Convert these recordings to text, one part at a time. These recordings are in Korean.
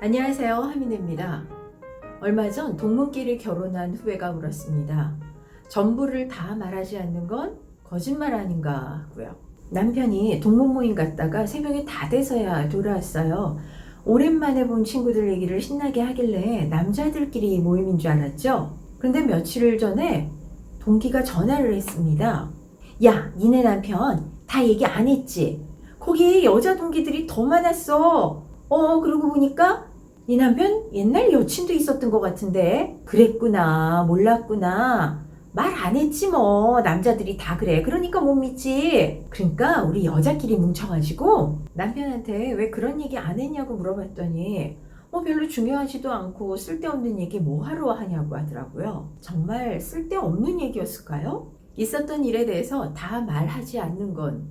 안녕하세요. 하민입니다. 얼마 전 동문끼리 결혼한 후배가 물었습니다. 전부를 다 말하지 않는 건 거짓말 아닌가 하고요. 남편이 동문 모임 갔다가 새벽에 다 돼서야 돌아왔어요. 오랜만에 본 친구들 얘기를 신나게 하길래 남자들끼리 모임인 줄 알았죠? 그런데 며칠 전에 동기가 전화를 했습니다. 야, 니네 남편 다 얘기 안 했지? 거기 여자 동기들이 더 많았어. 어, 그러고 보니까 네 남편 옛날 여친도 있었던 것 같은데. 그랬구나. 몰랐구나. 말 안 했지 뭐. 남자들이 다 그래. 그러니까 못 믿지. 그러니까 우리 여자끼리 뭉쳐가지고 남편한테 왜 그런 얘기 안 했냐고 물어봤더니 뭐 별로 중요하지도 않고 쓸데없는 얘기 뭐 하러 하냐고 하더라고요. 정말 쓸데없는 얘기였을까요? 있었던 일에 대해서 다 말하지 않는 건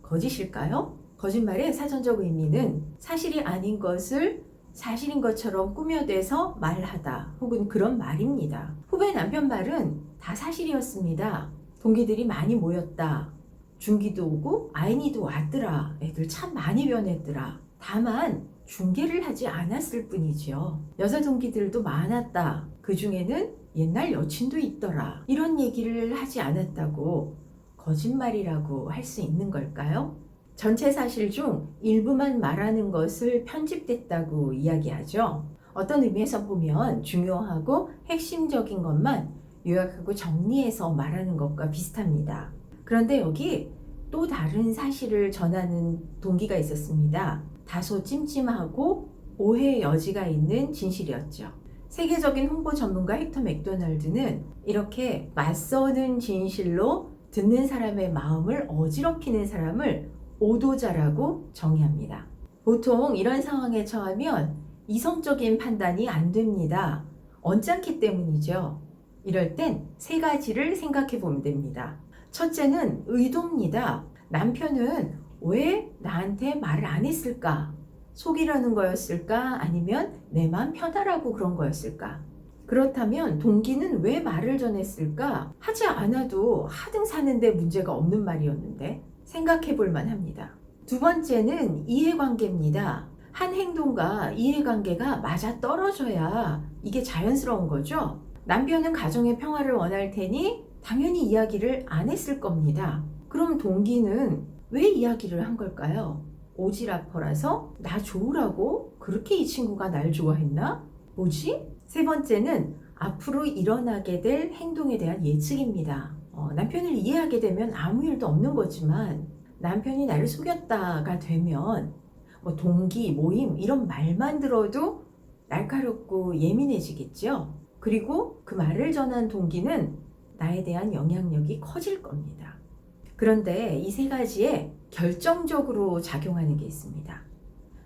거짓일까요? 거짓말의 사전적 의미는 사실이 아닌 것을 사실인 것처럼 꾸며대서 말하다 혹은 그런 말입니다. 후배 남편 말은 다 사실이었습니다. 동기들이 많이 모였다. 중기도 오고 아인이도 왔더라. 애들 참 많이 변했더라. 다만 중계를 하지 않았을 뿐이지요. 여자 동기들도 많았다. 그 중에는 옛날 여친도 있더라. 이런 얘기를 하지 않았다고 거짓말이라고 할 수 있는 걸까요? 전체 사실 중 일부만 말하는 것을 편집됐다고 이야기하죠. 어떤 의미에서 보면 중요하고 핵심적인 것만 요약하고 정리해서 말하는 것과 비슷합니다. 그런데 여기 또 다른 사실을 전하는 동기가 있었습니다. 다소 찜찜하고 오해 여지가 있는 진실이었죠. 세계적인 홍보 전문가 헥터 맥도날드는 이렇게 맞서는 진실로 듣는 사람의 마음을 어지럽히는 사람을 오도자라고 정의합니다. 보통 이런 상황에 처하면 이성적인 판단이 안 됩니다. 언짢기 때문이죠. 이럴 땐 세 가지를 생각해 보면 됩니다. 첫째는 의도입니다. 남편은 왜 나한테 말을 안 했을까? 속이려는 거였을까? 아니면 내맘 편하라고 그런 거였을까? 그렇다면 동기는 왜 말을 전했을까? 하지 않아도 하등 사는데 문제가 없는 말이었는데 생각해 볼 만 합니다. 두 번째는 이해관계입니다. 한 행동과 이해관계가 맞아 떨어져야 이게 자연스러운 거죠. 남편은 가정의 평화를 원할 테니 당연히 이야기를 안 했을 겁니다. 그럼 동기는 왜 이야기를 한 걸까요? 오지라퍼라서 나 좋으라고 그렇게 이 친구가 날 좋아했나? 뭐지? 세 번째는 앞으로 일어나게 될 행동에 대한 예측입니다. 어, 남편을 이해하게 되면 아무 일도 없는 거지만 남편이 나를 속였다가 되면 뭐 동기, 모임 이런 말만 들어도 날카롭고 예민해지겠죠. 그리고 그 말을 전한 동기는 나에 대한 영향력이 커질 겁니다. 그런데 이 세 가지에 결정적으로 작용하는 게 있습니다.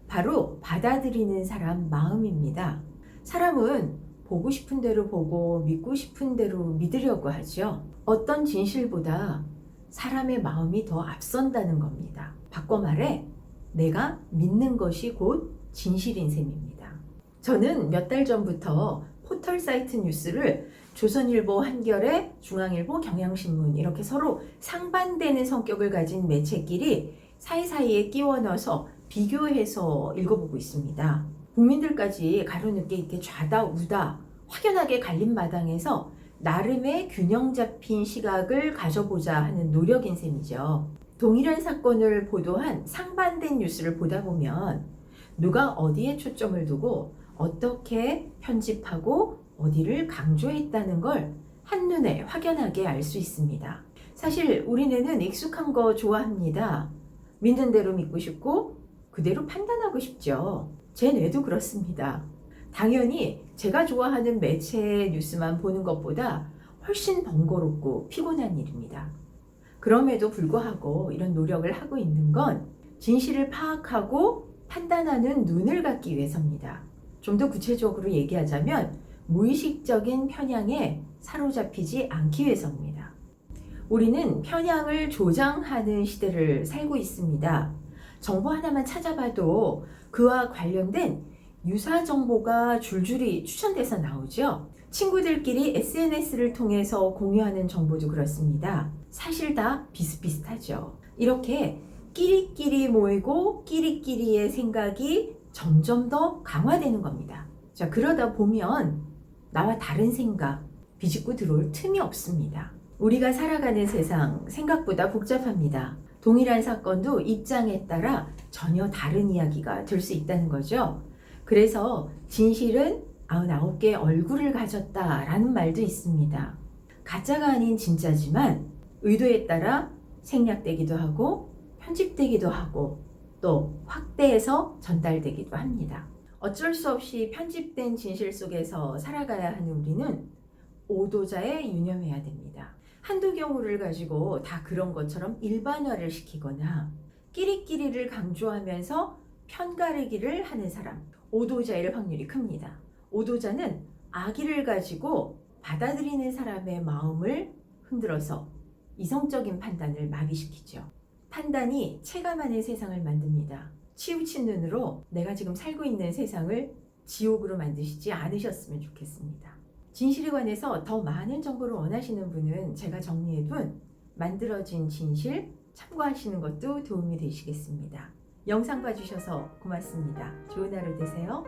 바로 받아들이는 사람 마음입니다. 사람은 보고 싶은 대로 보고 믿고 싶은 대로 믿으려고 하죠. 어떤 진실보다 사람의 마음이 더 앞선다는 겁니다. 바꿔 말해 내가 믿는 것이 곧 진실인 셈입니다. 저는 몇 달 전부터 포털 사이트 뉴스를 조선일보, 한겨레, 중앙일보, 경향신문 이렇게 서로 상반되는 성격을 가진 매체끼리 사이사이에 끼워 넣어서 비교해서 읽어보고 있습니다. 국민들까지 가로늦게 이렇게 좌다 우다 확연하게 갈린 마당에서 나름의 균형 잡힌 시각을 가져보자 하는 노력인 셈이죠. 동일한 사건을 보도한 상반된 뉴스를 보다 보면 누가 어디에 초점을 두고 어떻게 편집하고 어디를 강조했다는 걸 한눈에 확연하게 알 수 있습니다. 사실 우리네는 익숙한 거 좋아합니다. 믿는 대로 믿고 싶고 그대로 판단하고 싶죠. 제 뇌도 그렇습니다. 당연히 제가 좋아하는 매체의 뉴스만 보는 것보다 훨씬 번거롭고 피곤한 일입니다. 그럼에도 불구하고 이런 노력을 하고 있는 건 진실을 파악하고 판단하는 눈을 갖기 위해서입니다. 좀 더 구체적으로 얘기하자면 무의식적인 편향에 사로잡히지 않기 위해서입니다. 우리는 편향을 조장하는 시대를 살고 있습니다. 정보 하나만 찾아봐도 그와 관련된 유사 정보가 줄줄이 추천돼서 나오죠. 친구들끼리 SNS를 통해서 공유하는 정보도 그렇습니다. 사실 다 비슷비슷하죠. 이렇게 끼리끼리 모이고 끼리끼리의 생각이 점점 더 강화되는 겁니다. 자, 그러다 보면 나와 다른 생각 비집고 들어올 틈이 없습니다. 우리가 살아가는 세상 생각보다 복잡합니다. 동일한 사건도 입장에 따라 전혀 다른 이야기가 될 수 있다는 거죠. 그래서 진실은 99개의 얼굴을 가졌다라는 말도 있습니다. 가짜가 아닌 진짜지만 의도에 따라 생략되기도 하고 편집되기도 하고 또 확대해서 전달되기도 합니다. 어쩔 수 없이 편집된 진실 속에서 살아가야 하는 우리는 오도자에 유념해야 됩니다. 한두 경우를 가지고 다 그런 것처럼 일반화를 시키거나 끼리끼리를 강조하면서 편가르기를 하는 사람, 오도자일 확률이 큽니다. 오도자는 악의를 가지고 받아들이는 사람의 마음을 흔들어서 이성적인 판단을 마비시키죠. 판단이 체감하는 세상을 만듭니다. 치우친 눈으로 내가 지금 살고 있는 세상을 지옥으로 만드시지 않으셨으면 좋겠습니다. 진실에 관해서 더 많은 정보를 원하시는 분은 제가 정리해둔 만들어진 진실 참고하시는 것도 도움이 되시겠습니다. 영상 봐주셔서 고맙습니다. 좋은 하루 되세요.